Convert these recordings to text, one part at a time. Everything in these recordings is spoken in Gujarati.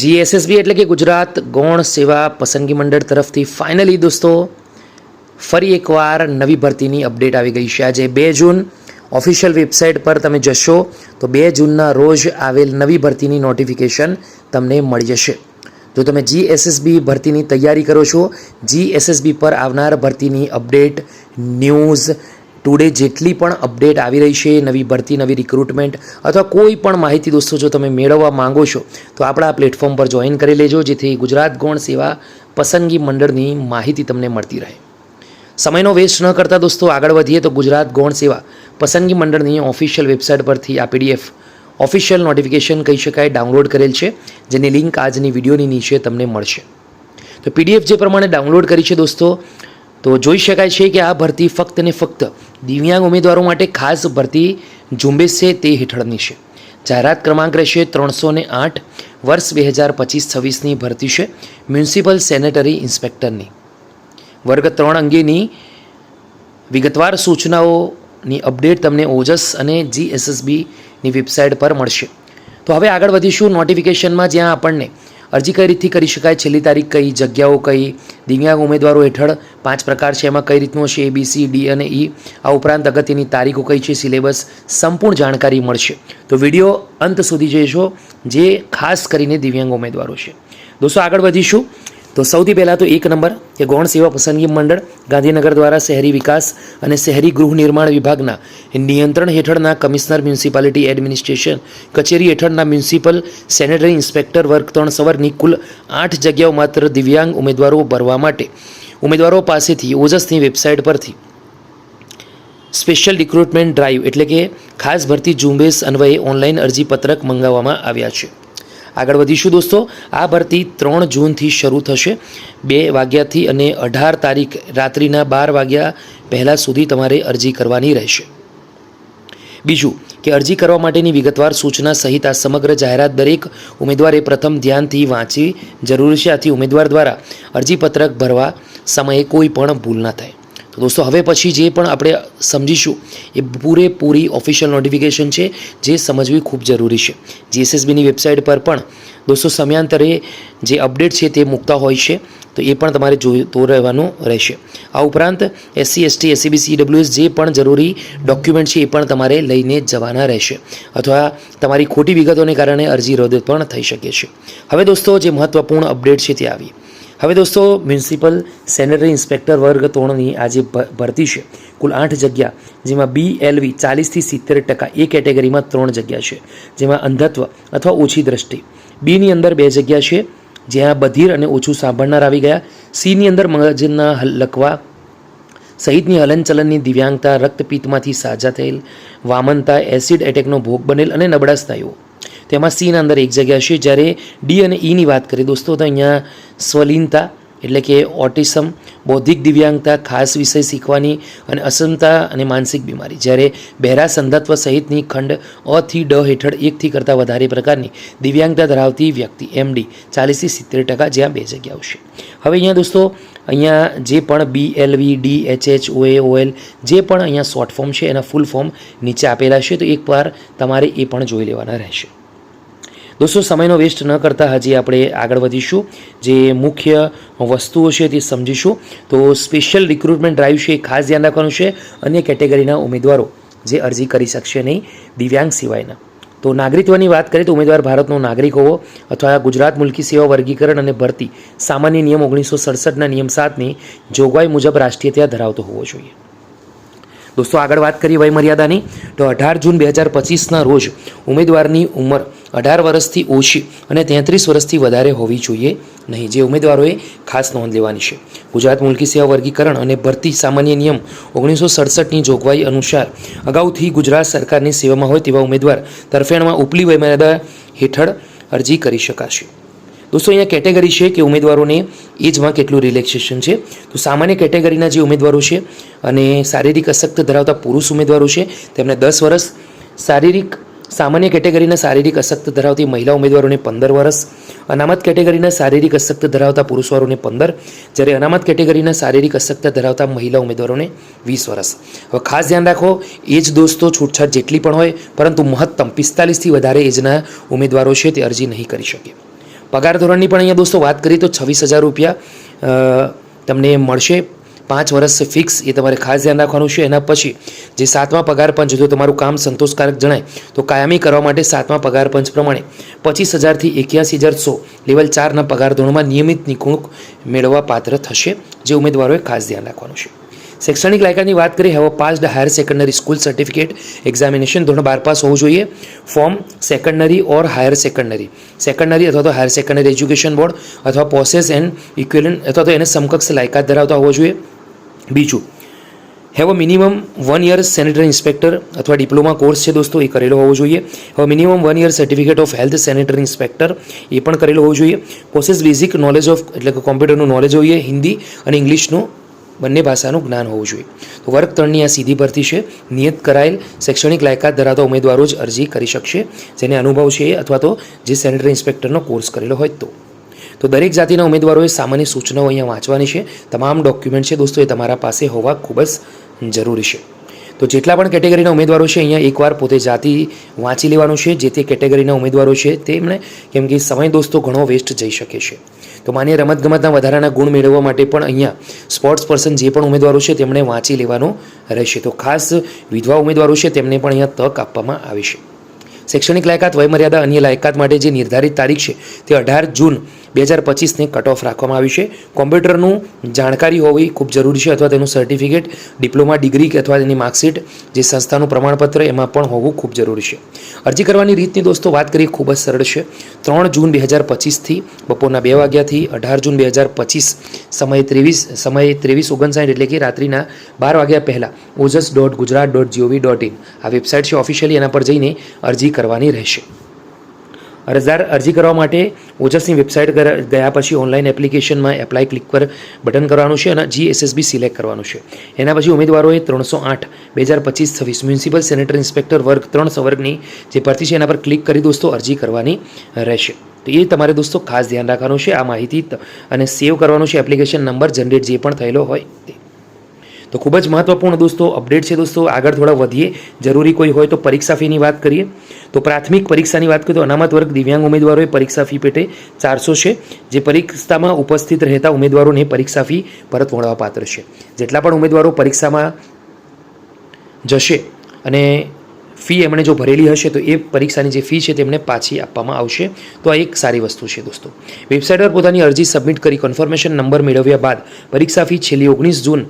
જીએસએસબી એટલે કે ગુજરાત ગૌણ સેવા પસંદગી મંડળ તરફથી ફાઇનલી દોસ્તો, ફરી એકવાર નવી ભરતીની અપડેટ આવી ગઈ છે. આજે બે જૂન ઓફિશિયલ વેબસાઇટ પર તમે જશો તો બે જૂનના રોજ આવેલ નવી ભરતીની નોટિફિકેશન તમને મળી જશે. જો તમે જીએસએસબી ભરતીની તૈયારી કરો છો જીએસએસબી પર આવનાર ભરતીની અપડેટ ન્યૂઝ ટુડે જેટલી પણ અપડેટ આવી રહી છે, નવી ભરતી, નવી રિક્રુટમેન્ટ અથવા કોઈ પણ માહિતી દોસ્તો જો તમે મેળવવા માંગો છો, તો આપણા પ્લેટફોર્મ પર જોઈન કરી લેજો, જેથી ગુજરાત ગૌણ સેવા પસંદગી મંડળની માહિતી તમને મળતી રહે. સમયનો વેસ્ટ ન કરતા દોસ્તો આગળ વધીએ તો ગુજરાત ગૌણ સેવા પસંદગી મંડળની ઓફિશિયલ વેબસાઇટ પરથી આ પીડીએફ ઓફિશિયલ નોટિફિકેશન કહી શકાય ડાઉનલોડ કરેલ છે, જેની લિંક આજની વિડીયોની નીચે તમને મળશે. તો પીડીએફ જે પ્રમાણે ડાઉનલોડ કરી છે દોસ્તો તો જોઈ શકાય છે કે આ ભરતી ફક્ત ને ફક્ત દિવ્યાંગ ઉમેદવારો માટે ખાસ ભરતી ઝુંબેશ છે તે હેઠળની છે. જાહેરાત ક્રમાંક રહેશે ત્રણસો ને આઠ વર્ષ બે હજાર પચીસ છવ્વીસની ભરતી છે મ્યુનિસિપલ સેનેટરી ઇન્સ્પેક્ટરની. વર્ગ ત્રણ અંગેની વિગતવાર સૂચનાઓની અપડેટ તમને ઓજસ અને જીએસએસબીની વેબસાઇટ પર મળશે. તો હવે આગળ વધીશું નોટિફિકેશનમાં જ્યાં આપણને અરજી કઈ રીતથી કરી શકાય? છેલ્લી તારીખ કઈ? જગ્યાઓ કઈ? દિવ્યાંગ ઉમેદવારો હેઠળ પાંચ પ્રકાર છે. એમાં કઈ રીતનું હશે એ બી સી ડી અને ઈ આ ઉપરાંત અગત્યની તારીખો કઈ છે? સિલેબસ સંપૂર્ણ જાણકારી મળશે. તો વીડિયો અંત સુધી જઈશો જે ખાસ કરીને દિવ્યાંગ ઉમેદવારો છે. દોસ્તો આગળ વધીશું. તો સૌથી પહેલાં તો એક નંબર કે ગૌણ સેવા પસંદગી મંડળ ગાંધીનગર દ્વારા શહેરી વિકાસ અને શહેરી ગૃહ નિર્માણ વિભાગના નિયંત્રણ હેઠળના કમિશનર મ્યુનિસિપાલિટી એડમિનિસ્ટ્રેશન કચેરી હેઠળના મ્યુનિસિપલ સેનેટરી ઇન્સ્પેક્ટર વર્ગ ત્રણ સવારની કુલ આઠ જગ્યાઓ માત્ર દિવ્યાંગ ઉમેદવારો ભરવા માટે. ઉમેદવારો પાસેથી ઓજસની વેબસાઇટ પરથી સ્પેશિયલ રિક્રુટમેન્ટ ડ્રાઈવ એટલે કે ખાસ ભરતી ઝુંબેશ અન્વયે ઓનલાઈન અરજીપત્રક મંગાવવામાં આવ્યા છે. આગળ વધીશું દોસ્તો. આ ભરતી ત્રણ જૂનથી શરૂ થશે. બે વાગ્યાથી અને અઢાર તારીખ રાત્રિના બાર વાગ્યા પહેલાં સુધી તમારે અરજી કરવાની રહેશે. બીજું કે અરજી કરવા માટેની વિગતવાર સૂચના સહિત આ સમગ્ર જાહેરાત દરેક ઉમેદવારે પ્રથમ ધ્યાનથી વાંચી જરૂરી છે. આથી ઉમેદવાર દ્વારા અરજીપત્રક ભરવા સમયે કોઈ પણ ભૂલ ના થાય. તો દોસ્તો, હવે પછી જે પણ આપણે સમજીશું, એ પૂરેપૂરી ઓફિશિયલ નોટિફિકેશન છે, જે સમજવી ખૂબ જરૂરી છે. જીએસએસબીની વેબસાઇટ પર પણ, દોસ્તો, સમયાંતરે જે અપડેટ છે તે મૂકતા હોય છે, તો એ પણ તમારે જોઈતો રહેવાનું રહેશે. આ ઉપરાંત એસસી એસટી એસસીબીસી ડબલ્યુએસ જે પણ જરૂરી ડોક્યુમેન્ટ છે એ પણ તમારે લઈને જવાના રહેશે, અથવા તમારી ખોટી વિગતોને કારણે અરજી રદ પણ થઈ શકે છે. હવે દોસ્તો, જે મહત્ત્વપૂર્ણ અપડેટ છે તે આવી. હવે દોસ્તો, મ્યુનિસિપલ સેનેટરી ઇન્સ્પેક્ટર વર્ગ ત્રણની આજે ભરતી છે. કુલ આઠ જગ્યા, જેમાં બી એલવી ચાલીસથી સિત્તેર ટકા એ કેટેગરીમાં ત્રણ જગ્યા છે, જેમાં અંધત્વ અથવા ઓછી દ્રષ્ટિ. બીની અંદર બે જગ્યા છે, જ્યાં બધિર અને ઓછું સાંભળનાર આવી ગયા. સીની અંદર મગજના લખવા સહિતની હલનચલનની દિવ્યાંગતા, રક્તપિત્તમાંથી સાજા થયેલ, વામનતા, એસિડ એટેકનો ભોગ બનેલ અને નબળા સ્નાયુઓ. તેમાં સીના અંદર એક જગ્યા છે જ્યારે ડી અને ઈની વાત કરીએ, દોસ્તો, તો અહીંયા સ્વલીનતા એટલે કે ઓટિસમ બૌદ્ધિક દિવ્યાંગતા, ખાસ વિષય શીખવાની અને અસમતા અને માનસિક બીમારી. જ્યારે બહેરા સંધત્વ સહિતની ખંડ અ થી ડ હેઠળ એકથી કરતાં વધારે પ્રકારની દિવ્યાંગતા ધરાવતી વ્યક્તિ એમડી ચાલીસથી સિત્તેર ટકા જ્યાં બે જગ્યાઓ છે. હવે અહીંયા, દોસ્તો, અહીંયા જે પણ B L V D H H O A O L જે પણ અહીંયા શોર્ટ ફોર્મ છે, એના ફૂલ ફોર્મ નીચે આપેલા છે, તો એકવાર તમારે એ પણ જોઈ લેવાના રહેશે. દોસ્તો, સમયનો વેસ્ટ ન કરતાં હજી આપણે આગળ વધીશું. જે મુખ્ય વસ્તુઓ છે તે સમજીશું. તો સ્પેશિયલ રિક્રુટમેન્ટ ડ્રાઈવ છે એ ખાસ ધ્યાન રાખવાનું છે. અન્ય કેટેગરીના ઉમેદવારો જે અરજી કરી શકશે નહીં દિવ્યાંગ સિવાયના. તો નાગરિકત્વની વાત કરીએ તો ઉમેદવાર ભારતનો નાગરિક હોવો અથવા ગુજરાત મુલકી સેવા વર્ગીકરણ અને ભરતી સામાન્ય નિયમ ઓગણીસો સડસઠના નિયમ સાતની જોગવાઈ મુજબ રાષ્ટ્રીયતા ધરાવતો હોવો જોઈએ. દોસ્તો, આગળ વાત કરીએ વયમર્યાદાની. તો અઢાર જૂન બે હજાર પચીસના રોજ ઉમેદવારની ઉંમર અઢાર વર્ષથી ઓછી અને તેત્રીસ વર્ષથી વધારે હોવી જોઈએ નહીં, જે ઉમેદવારોએ ખાસ નોંધ લેવાની છે. ગુજરાત મુલકી સેવા વર્ગીકરણ અને ભરતી સામાન્ય નિયમ ઓગણીસો સડસઠની જોગવાઈ અનુસાર અગાઉથી ગુજરાત સરકારની સેવામાં હોય તેવા ઉમેદવાર તરફેણમાં ઉપલી વયમર્યાદા હેઠળ અરજી કરી શકાશે. દોસ્તો, અહીંયા કેટેગરી છે કે ઉમેદવારોને એજમાં કેટલું રિલેક્સેશન છે. તો સામાન્ય કેટેગરીના જે ઉમેદવારો છે અને શારીરિક અશક્ત ધરાવતા પુરુષ ઉમેદવારો છે, તેમને દસ વર્ષ શારીરિક સામાન્ય કેટેગરીના શારીરિક અશક્ત ધરાવતી મહિલા ઉમેદવારોને પંદર વર્ષ, અનામત કેટેગરીના શારીરિક અશક્ત ધરાવતા પુરુષવારોને પંદર, જ્યારે અનામત કેટેગરીના શારીરિક અશક્ત ધરાવતા મહિલા ઉમેદવારોને વીસ વર્ષ. હવે ખાસ ધ્યાન રાખો, એજ દોસ્તો છૂટછાટ જેટલી પણ હોય, પરંતુ મહત્તમ પિસ્તાલીસથી વધારે એજના ઉમેદવારો છે તે અરજી નહીં કરી શકે. પગાર ધોરણની પણ અહીંયા દોસ્તો વાત કરીએ તો છવ્વીસ હજાર રૂપિયા તમને મળશે. પાંચ વર્ષ ફિક્સ એ તમારે ખાસ ધ્યાન રાખવાનું છે. એના પછી જે સાતમા પગાર પંચ જો તમારું કામ સંતોષકારક જણાય, તો કાયમી કરવા માટે સાતમા પગાર પંચ પ્રમાણે પચીસ હજારથી એક્યાસી હજાર સો લેવલ ચારના પગાર ધોરણમાં નિયમિત નિકુણક મેળવવા પાત્ર થશે, જે ઉમેદવારોએ ખાસ ધ્યાન રાખવાનું છે. શૈક્ષણિક લાયકાતની વાત કરીએ, હવે passed higher secondary school certificate examination ધોરણ બાર પાસ હોવું જોઈએ. Form secondary or higher secondary secondary અથવા તો હાયર સેકન્ડરી એજ્યુકેશન બોર્ડ અથવા પોસેસ એન્ડ ઇક્વેલન અથવા તો એને સમકક્ષ લાયકાત ધરાવતા હોવો જોઈએ. બીજું, have a minimum one year sanitary inspector અથવા ડિપ્લોમા કોર્સ છે દોસ્તો, એ કરેલો હોવો જોઈએ. હવે minimum one year certificate of health sanitary inspector એ પણ કરેલો હોવો જોઈએ. પોસેસ બેઝિક નોલેજ ઓફ એટલે કે કોમ્પ્યુટરનું નોલેજ હોઈએ, હિન્દી અને ઇંગ્લિશનું, બંને ભાષાનું જ્ઞાન હોવું જોઈએ. તો વર્ગ ત્રણની આ સીધી ભરતી છે. નિયત કરાયેલ શૈક્ષણિક લાયકાત ધરાવતા ઉમેદવારો જ અરજી કરી શકશે. જેને અનુભવ છે અથવા તો જે સેનેટરી ઇન્સ્પેક્ટરનો કોર્સ કરેલો હોય તો. તો દરેક જાતિના ઉમેદવારોએ સામાન્ય સૂચનાઓ અહીંયા વાંચવાની છે. તમામ ડોક્યુમેન્ટ છે દોસ્તો એ તમારા પાસે હોવા ખૂબ જ જરૂરી છે. તો જેટલા પણ કેટેગરીના ઉમેદવારો છે અહીંયા એકવાર પોતે જાતિ વાંચી લેવાનું છે. જે તે કેટેગરીના ઉમેદવારો છે તેમણે કેમ કે સમય દોસ્તો ઘણો વેસ્ટ જઈ શકે છે. તો માન્ય રમતગમતના વધારાના ગુણ મેળવવા માટે પણ અહીંયા સ્પોર્ટ્સ પર્સન જે પણ ઉમેદવારો છે તેમણે વાંચી લેવાનું રહેશે. તો ખાસ વિધવા ઉમેદવારો છે તેમને પણ અહીંયા તક આપવામાં આવી છે. શૈક્ષણિક લાયકાત વયમર્યાદા અન્ય લાયકાત માટે જે નિર્ધારિત તારીખ છે તે અઢાર જૂન બે હજાર પચીસને કટ ઓફ રાખવામાં આવ્યું છે. કોમ્પ્યુટરનું જાણકારી હોવી ખૂબ જરૂરી છે અથવા તેનું સર્ટિફિકેટ ડિપ્લોમા ડિગ્રી કે અથવા તેની માર્કશીટ જે સંસ્થાનું પ્રમાણપત્ર એમાં પણ હોવું ખૂબ જરૂરી છે. અરજી કરવાની રીતની દોસ્તો વાત કરીએ, ખૂબ જ સરળ છે. ત્રણ જૂન બે હજાર પચીસથી બપોરના બે વાગ્યાથી અઢાર જૂન બે હજાર પચીસ સમય ત્રેવીસ સમય ત્રેવીસ ઓગણસાઠ એટલે કે રાત્રિના બાર વાગ્યા પહેલાં Ojas dot Gujarat dot G O V dot in આ વેબસાઇટ છે, ઓફિશિયલી એના પર જઈને અરજી કરવાની રહેશે. અરજદાર અરજી કરવા માટે ઓજસની વેબસાઇટ ગયા પછી ઓનલાઈન એપ્લિકેશનમાં એપ્લાય ક્લિક પર બટન કરવાનું છે અને જીએસએસબી સિલેક્ટ કરવાનું છે. એના પછી ઉમેદવારોએ ત્રણસો આઠ, બે હજાર પચીસ, છવ્વીસ મ્યુનિસિપલ સેનેટરી ઇન્સ્પેક્ટર વર્ગ ત્રણ સંવર્ગની જે ભરતી છે એના પર ક્લિક કરી દોસ્તો અરજી કરવાની રહેશે. તો એ તમારે દોસ્તો ખાસ ધ્યાન રાખવાનું છે. આ માહિતી અને સેવ કરવાનું છે એપ્લિકેશન નંબર જનરેટ જે પણ થયેલો હોય. તે ખૂબ જ મહત્વપૂર્ણ દોસ્તો, અપડેટ છે દોસ્તો. આગળ થોડા વધીએ. જરૂરી કોઈ હોય તો પરીક્ષા ફીની વાત કરીએ. તો પ્રાથમિક પરીક્ષાની વાત કરીએ તો અનામત વર્ગ દિવ્યાંગ ઉમેદવારોએ પરીક્ષા ફી પેટે ચારસો છે. જે પરીક્ષામાં ઉપસ્થિત રહેતા ઉમેદવારોને પરીક્ષા ફી પરત વળવા છે. જેટલા પણ ઉમેદવારો પરીક્ષામાં જશે અને ફી એમણે જો ભરેલી હશે તો એ પરીક્ષાની જે ફી છે તેમને પાછી આપવામાં આવશે. તો આ એક સારી વસ્તુ છે દોસ્તો. વેબસાઇટ પર પોતાની અરજી સબમિટ કરી કન્ફર્મેશન નંબર મેળવ્યા બાદ પરીક્ષા ફી છેલ્લી ઓગણીસ જૂન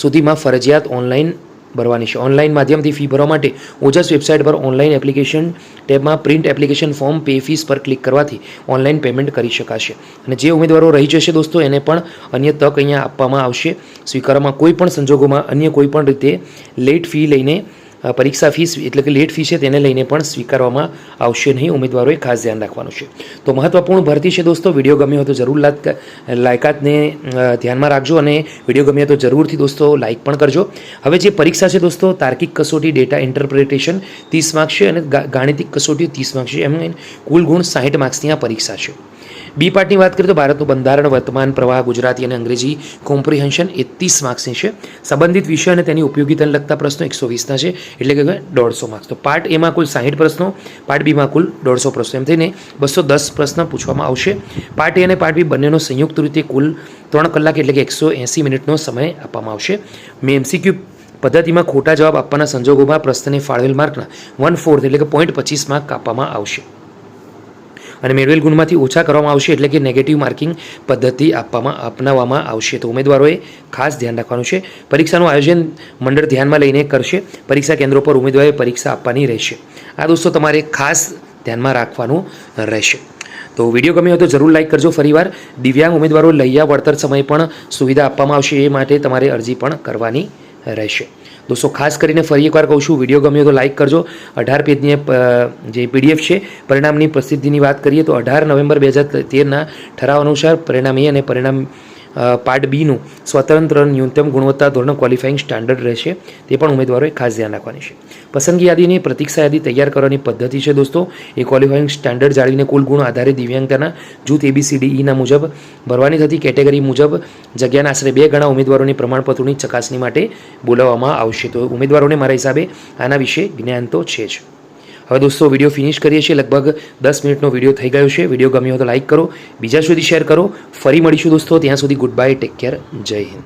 સુધીમાં ફરજિયાત ઓનલાઈન ભરવાની છે. ઓનલાઈન માધ્યમથી ફી ભરવા માટે ઓજસ વેબસાઇટ પર online application ટેબમાં print application form pay fees પર ક્લિક કરવાથી ઓનલાઈન પેમેન્ટ કરી શકાશે. અને જે ઉમેદવારો રહી જશે દોસ્તો, એને પણ અન્ય તક અહીંયા આપવામાં આવશે. સ્વીકારવામાં કોઈ પણ સંજોગોમાં અન્ય કોઈ પણ રીતે લેટ ફી લઈને પરીક્ષા ફીસ એટલે કે લેટ ફી છે તેને લઈને પણ સ્વીકારવામાં આવશે નહીં. ઉમેદવારોએ ખાસ ધ્યાન રાખવાનું છે. તો મહત્વપૂર્ણ ભરતી છે દોસ્તો. વીડિયો ગમ્યો હોય તો જરૂર લાયકાતને ધ્યાનમાં રાખજો અને વીડિયો ગમ્યો તો જરૂરથી દોસ્તો લાઇક પણ કરજો. હવે જે પરીક્ષા છે દોસ્તો, તાર્કિક કસોટી, ડેટા ઇન્ટરપ્રિટેશન ત્રીસ માર્ક્સ છે અને ગાણિતિક કસોટી ત્રીસ માર્ક્સ છે. એમ કુલ ગુણ સાહીઠ માર્ક્સની આ પરીક્ષા છે. બી પાર્ટની વાત કરીએ તો ભારતનું બંધારણ, વર્તમાન પ્રવાહ, ગુજરાતી અને અંગ્રેજી કોમ્પ્રિહેન્શન એ ત્રીસ માર્ક્સની છે. સંબંધિત વિષય અને તેની ઉપયોગીતાને લગતા પ્રશ્નો એકસો વીસના છે, એટલે કે દોઢસો માર્ક્સ તો પાર્ટ એમાં કુલ સાહીઠ પ્રશ્નો, પાર્ટ બીમાં કુલ દોઢસો પ્રશ્નો. એમ થઈને બસો દસ પ્રશ્ન પૂછવામાં આવશે. પાર્ટ એ અને પાર્ટ બી બંનેનો સંયુક્ત રીતે કુલ ત્રણ કલાક એટલે કે એકસો એંસી મિનિટનો સમય આપવામાં આવશે. મેં એમસીક્યુ પદ્ધતિમાં ખોટા જવાબ આપવાના સંજોગોમાં પ્રશ્નને ફાળવેલ માર્કના વન ફોર્થ એટલે કે પોઈન્ટ પચીસ માર્ક કાપવામાં આવશે. અને મેળવેલ ગુણમાંથી ઓછા કરવામાં આવશે એટલે કે નેગેટિવ માર્કિંગ પદ્ધતિ આપવામાં, અપનાવવામાં આવશે. તો ઉમેદવારોએ ખાસ ધ્યાન રાખવાનું છે. પરીક્ષાનું આયોજન મંડળ ધ્યાનમાં લઈને કરશે. પરીક્ષા કેન્દ્રો પર ઉમેદવારે પરીક્ષા આપવાની રહેશે. આ દોસ્તો તમારે ખાસ ધ્યાનમાં રાખવાનું રહેશે. તો વીડિયો ગમ્યો હોય તો જરૂર લાઇક કરજો ફરીવાર. દિવ્યાંગ ઉમેદવારો લૈયા વળતર સમય પણ સુવિધા આપવામાં આવશે. એ માટે તમારે અરજી પણ કરવાની રહેશે. દોસ્તો, ખાસ કરીને ફરી એકવાર કહું છું, વીડિયો ગમ્યો તો લાઇક કરજો. અઢાર પેજની જે પીડીએફ છે, પરિણામની પ્રસિદ્ધિની વાત કરીએ તો અઢાર નવેમ્બર બે હજાર તેરના ઠરાવ અનુસાર પરિણામ અને પરિણામ પાર્ટ બીનું સ્વતંત્ર ન્યૂનતમ ગુણવત્તા ધોરણ ક્વોલિફાઇંગ સ્ટાન્ડર્ડ રહેશે. તે પણ ઉમેદવારોએ ખાસ ધ્યાન રાખવાની છે. પસંદગી યાદીની પ્રતીક્ષા યાદી તૈયાર કરવાની પદ્ધતિ છે દોસ્તો. એ ક્વોલિફાઇંગ સ્ટાન્ડર્ડ જાળવીને કુલ ગુણ આધારે દિવ્યાંગતાના જૂથ એબીસીડીઈના મુજબ, ભરવાની થતી કેટેગરી મુજબ જગ્યાના આશરે બે ગણા ઉમેદવારોની પ્રમાણપત્રોની ચકાસણી માટે બોલાવવામાં આવશે. તો ઉમેદવારોને મારા હિસાબે આના વિશે જ્ઞાન તો છે જ. હવે દોસ્તો વીડિયો ફિનિશ કરીએ છીએ. લગભગ દસ મિનિટનો વીડિયો થઈ ગયો છે. વીડિયો ગમ્યો તો લાઇક કરો. બીજા સુધી શેર કરો. ફરી મળીશું દોસ્તો. ત્યાં સુધી ગુડ બાય ટેક કેર જય હિન્દ.